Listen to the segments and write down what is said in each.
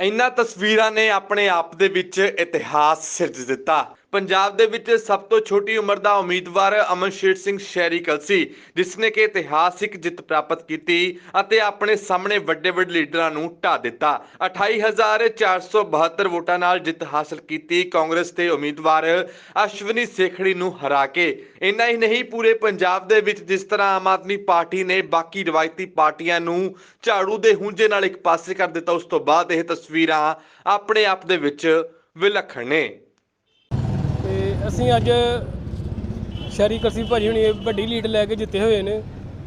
ਇਨ੍ਹਾਂ ਤਸਵੀਰਾਂ ਨੇ ਆਪਣੇ ਆਪ ਦੇ ਵਿੱਚ ਇਤਿਹਾਸ ਸਿਰਜ ਦਿੱਤਾ। ਪੰਜਾਬ ਦੇ ਵਿੱਚ ਸਭ ਤੋਂ ਛੋਟੀ ਉਮਰ ਦਾ ਉਮੀਦਵਾਰ ਅਮਨਸ਼ੇਰ ਸਿੰਘ ਸ਼ਹਿਰੀ ਕਲਸੀ ਜਿਸ ਨੇ ਕਿ ਇਤਿਹਾਸਿਕ ਜਿੱਤ ਪ੍ਰਾਪਤ ਕੀਤੀ ਅਤੇ ਆਪਣੇ ਸਾਹਮਣੇ ਵੱਡੇ ਵੱਡੇ ਲੀਡਰਾਂ ਨੂੰ ਢਾ ਦਿੱਤਾ। 28472 ਵੋਟਾਂ ਨਾਲ ਜਿੱਤ ਹਾਸਲ ਕੀਤੀ ਕਾਂਗਰਸ ਦੇ ਉਮੀਦਵਾਰ ਅਸ਼ਵਨੀ ਸੇਖੜੀ ਨੂੰ ਹਰਾ ਕੇ। ਇੰਨਾ ਹੀ ਨਹੀਂ, ਪੂਰੇ ਪੰਜਾਬ ਦੇ ਵਿੱਚ ਜਿਸ ਤਰ੍ਹਾਂ ਆਮ ਆਦਮੀ ਪਾਰਟੀ ਨੇ ਬਾਕੀ ਰਵਾਇਤੀ ਪਾਰਟੀਆਂ ਨੂੰ ਝਾੜੂ ਦੇ ਹੁੰਜੇ ਨਾਲ ਇੱਕ ਪਾਸੇ ਕਰ ਦਿੱਤਾ, ਉਸ ਤੋਂ ਬਾਅਦ ਇਹ ਤਸਵੀਰਾਂ ਆਪਣੇ ਆਪ ਦੇ ਵਿੱਚ ਵਿਲੱਖਣ ਨੇ। ਅਸੀਂ ਅੱਜ ਸ਼ਹਿਰੀ ਕਲਸੀ ਭਾਜੀ ਹੁਣੀ ਵੱਡੀ ਲੀਡ ਲੈ ਕੇ ਜਿੱਤੇ ਹੋਏ ਨੇ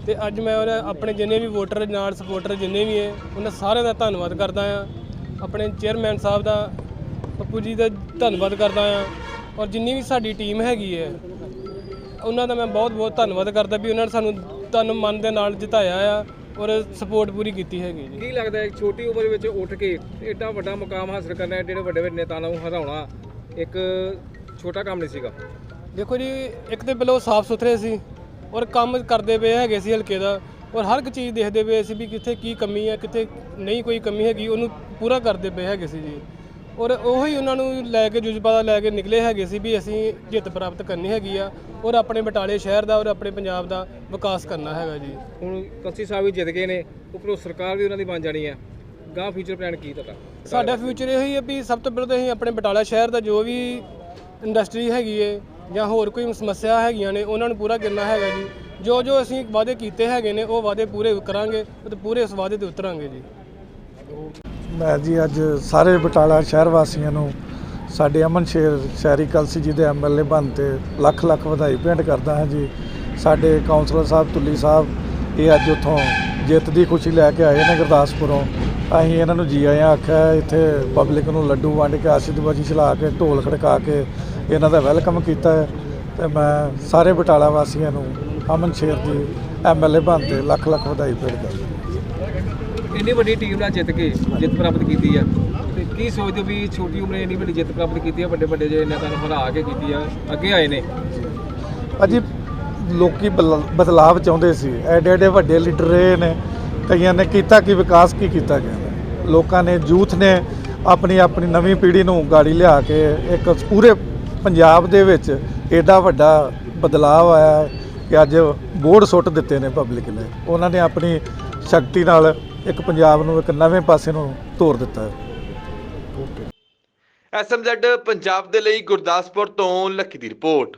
ਤੇ ਅੱਜ ਮੈਂ ਉਹਨਾਂ ਆਪਣੇ ਜਿੰਨੇ ਵੀ ਵੋਟਰ ਨਾਲ ਸਪੋਰਟਰ ਜਿੰਨੇ ਵੀ ਹੈ, ਉਹਨਾਂ ਸਾਰਿਆਂ ਦਾ ਧੰਨਵਾਦ ਕਰਦਾ ਆ ਆਪਣੇ ਚੇਅਰਮੈਨ ਸਾਹਿਬ ਦਾ, ਪੱਪੂ ਜੀ ਦਾ ਧੰਨਵਾਦ ਕਰਦਾ ਆ ਔਰ ਜਿੰਨੀ ਵੀ ਸਾਡੀ ਟੀਮ ਹੈਗੀ ਹੈ, ਉਹਨਾਂ ਦਾ ਮੈਂ ਬਹੁਤ ਬਹੁਤ ਧੰਨਵਾਦ ਕਰਦਾ ਵੀ ਉਹਨਾਂ ਨੇ ਸਾਨੂੰ ਤਨ ਮਨ ਦੇ ਨਾਲ ਜਿਤਾਇਆ ਆ ਔਰ ਸਪੋਰਟ ਪੂਰੀ ਕੀਤੀ ਹੈਗੀ ਜੀ। ਕੀ ਲੱਗਦਾ ਹੈ ਛੋਟੀ ਉਮਰ ਵਿੱਚ ਉੱਠ ਕੇ ਐਡਾ ਵੱਡਾ ਮੁਕਾਮ ਹਾਸਲ ਕਰਨਾ ਐਡੇ ਵੱਡੇ ਵੱਡੇ ਨੇਤਾਵਾਂ ਨੂੰ ਹਰਾਉਣਾ, ਇੱਕ ਛੋਟਾ ਕੰਮ ਨਹੀਂ ਸੀਗਾ। ਦੇਖੋ ਜੀ ਇੱਕ ਤੇ ਪਹਿਲਾਂ ਉਹ ਸਾਫ਼ ਸੁਥਰੇ ਸੀ ਔਰ ਕੰਮ ਕਰਦੇ ਪਏ ਹੈਗੇ ਸੀ ਹਲਕੇ ਦਾ ਔਰ ਹਰ ਇੱਕ ਚੀਜ਼ ਦੇਖਦੇ ਪਏ ਸੀ ਵੀ ਕਿੱਥੇ ਕੀ ਕਮੀ ਹੈ ਕਿੱਥੇ ਨਹੀਂ ਕੋਈ ਕਮੀ ਹੈਗੀ ਉਹਨੂੰ ਪੂਰਾ ਕਰਦੇ ਪਏ ਹੈਗੇ ਸੀ ਜੀ। ਔਰ ਉਹੀ ਉਹਨਾਂ ਨੂੰ ਲੈ ਕੇ ਜਜ਼ਬਾ ਦਾ ਲੈ ਕੇ ਨਿਕਲੇ ਹੈਗੇ ਸੀ ਵੀ ਅਸੀਂ ਜਿੱਤ ਪ੍ਰਾਪਤ ਕਰਨੀ ਹੈਗੀ ਆ ਔਰ ਆਪਣੇ ਬਟਾਲੇ ਸ਼ਹਿਰ ਦਾ ਔਰ ਆਪਣੇ ਪੰਜਾਬ ਦਾ ਵਿਕਾਸ ਕਰਨਾ ਹੈਗਾ ਜੀ। ਹੁਣ ਕਲਸੀ ਸਾਹਿਬ ਵੀ ਜਿੱਤ ਗਏ ਨੇ ਉੱਪਰੋਂ ਸਰਕਾਰ ਵੀ ਉਹਨਾਂ ਦੀ ਬਣ ਜਾਣੀ ਹੈ। ਗਾਂ ਫਿਊਚਰ ਪਲਾਨ ਕੀ ਤੁਹਾਡਾ ਸਾਡਾ ਫਿਊਚਰ ਇਹ ਹੀ ਹੈ ਵੀ ਸਭ ਤੋਂ ਪਹਿਲਾਂ ਤਾਂ ਅਸੀਂ ਆਪਣੇ ਬਟਾਲਾ ਸ਼ਹਿਰ ਦਾ ਜੋ ਵੀ ਇੰਡਸਟਰੀ ਹੈਗੀ ਏ ਜਾਂ ਹੋਰ ਕੋਈ ਸਮੱਸਿਆ ਹੈਗੀਆਂ ਨੇ, ਉਹਨਾਂ ਨੂੰ ਪੂਰਾ ਕਰਨਾ ਹੈਗਾ ਜੀ। ਜੋ ਜੋ ਅਸੀਂ ਵਾਅਦੇ ਕੀਤੇ ਹੈਗੇ ਨੇ, ਉਹ ਵਾਅਦੇ ਪੂਰੇ ਕਰਾਂਗੇ ਤੇ ਪੂਰੇ ਉਸ ਵਾਅਦੇ ਤੇ ਉਤਰਾਂਗੇ ਜੀ। ਮੈਂ ਜੀ ਅੱਜ ਸਾਰੇ ਬਟਾਲਾ ਸ਼ਹਿਰ ਵਾਸੀਆਂ ਨੂੰ, ਸਾਡੇ ਅਮਨ ਸ਼ੇਰ ਸ਼ਹਿਰੀ ਕਲਸੀ ਜੀ ਦੇ ਐਮਐਲਏ ਬਣ ਤੇ ਲੱਖ ਲੱਖ ਵਧਾਈ ਭੇਂਟ ਕਰਦਾ ਹਾਂ ਜੀ। ਸਾਡੇ ਕਾਉਂਸਲਰ ਸਾਹਿਬ ਤੁੱਲੀ ਸਾਹਿਬ, ਇਹ ਅੱਜ ਉੱਥੋਂ ਜਿੱਤ ਦੀ ਖੁਸ਼ੀ ਲੈ ਕੇ ਆਏ ਨੇ ਗੁਰਦਾਸਪੁਰੋਂ। ਅਸੀਂ ਇਹਨਾਂ ਨੂੰ ਜੀ ਆਇਆਂ ਆਖਿਆ, ਇੱਥੇ ਪਬਲਿਕ ਨੂੰ ਲੱਡੂ ਵੰਡ ਕੇ, ਆਸ਼ੀਰਵਾਦੀ ਚਲਾ ਕੇ, ਢੋਲ ਖੜਕਾ ਕੇ ਇਹਨਾਂ ਦਾ ਵੈਲਕਮ ਕੀਤਾ ਹੈ ਤੇ ਮੈਂ ਸਾਰੇ ਬਟਾਲਾ ਵਾਸੀਆਂ ਨੂੰ ਅਮਨ ਸ਼ੇਰ ਦੀ ਐਮਐਲਏ ਬਣ ਤੇ ਲੱਖ ਲੱਖ ਵਧਾਈ ਕਰਦਾ ਇੰਨੀ ਵੱਡੀ ਟੀਮ ਨਾਲ ਜਿੱਤ ਕੇ ਜਿੱਤ ਪ੍ਰਾਪਤ ਕੀਤੀ ਆ। ਤੇ ਕੀ ਸੋਚਦੇ ਹੋ ਵੀ ਛੋਟੀ ਉਮਰੇ ਇੰਨੀ ਵੱਡੀ ਜਿੱਤ ਪ੍ਰਾਪਤ ਕੀਤੀ ਆ ਵੱਡੇ ਵੱਡੇ ਜਿਹੜੇ ਨੇਤਾ ਨੂੰ ਹਰਾ ਕੇ ਕੀਤੀ ਆ ਅੱਗੇ ਆਏ ਨੇ? ਅਜੀ ਲੋਕੀ ਬਦਲਾਵ ਚਾਹੁੰਦੇ ਸੀ ਐਡੇ ਐਡੇ ਵੱਡੇ ਲੀਡਰ ਰਹੇ ਨੇ ਕਈਆਂ ਨੇ ਕੀਤਾ ਕੀ ਵਿਕਾਸ ਕੀ ਕੀਤਾ ਗਿਆ। ਲੋਕਾਂ ਨੇ ਯੂਥ ਨੇ ਆਪਣੀ ਆਪਣੀ ਨਵੀਂ ਪੀੜ੍ਹੀ ਨੂੰ ਗਾੜੀ ਲਿਆ ਕੇ ਇੱਕ ਪੂਰੇ ਪੰਜਾਬ ਦੇ ਵਿੱਚ ਐਡਾ ਵੱਡਾ ਬਦਲਾਵ ਆਇਆ ਕਿ ਅੱਜ ਬੋਰਡ ਸੁੱਟ ਦਿੱਤੇ ਨੇ ਪਬਲਿਕ ਨੇ। ਉਹਨਾਂ ਨੇ ਆਪਣੀ ਸ਼ਕਤੀ ਨਾਲ ਇੱਕ ਪੰਜਾਬ ਨੂੰ ਇੱਕ ਨਵੇਂ ਪਾਸੇ ਨੂੰ ਤੋਰ ਦਿੱਤਾ। ਹੈ ਐਸਐਮਜ਼ੈਡ ਪੰਜਾਬ ਦੇ ਲਈ ਗੁਰਦਾਸਪੁਰ ਤੋਂ ਲੱਕੀ ਦੀ ਰਿਪੋਰਟ।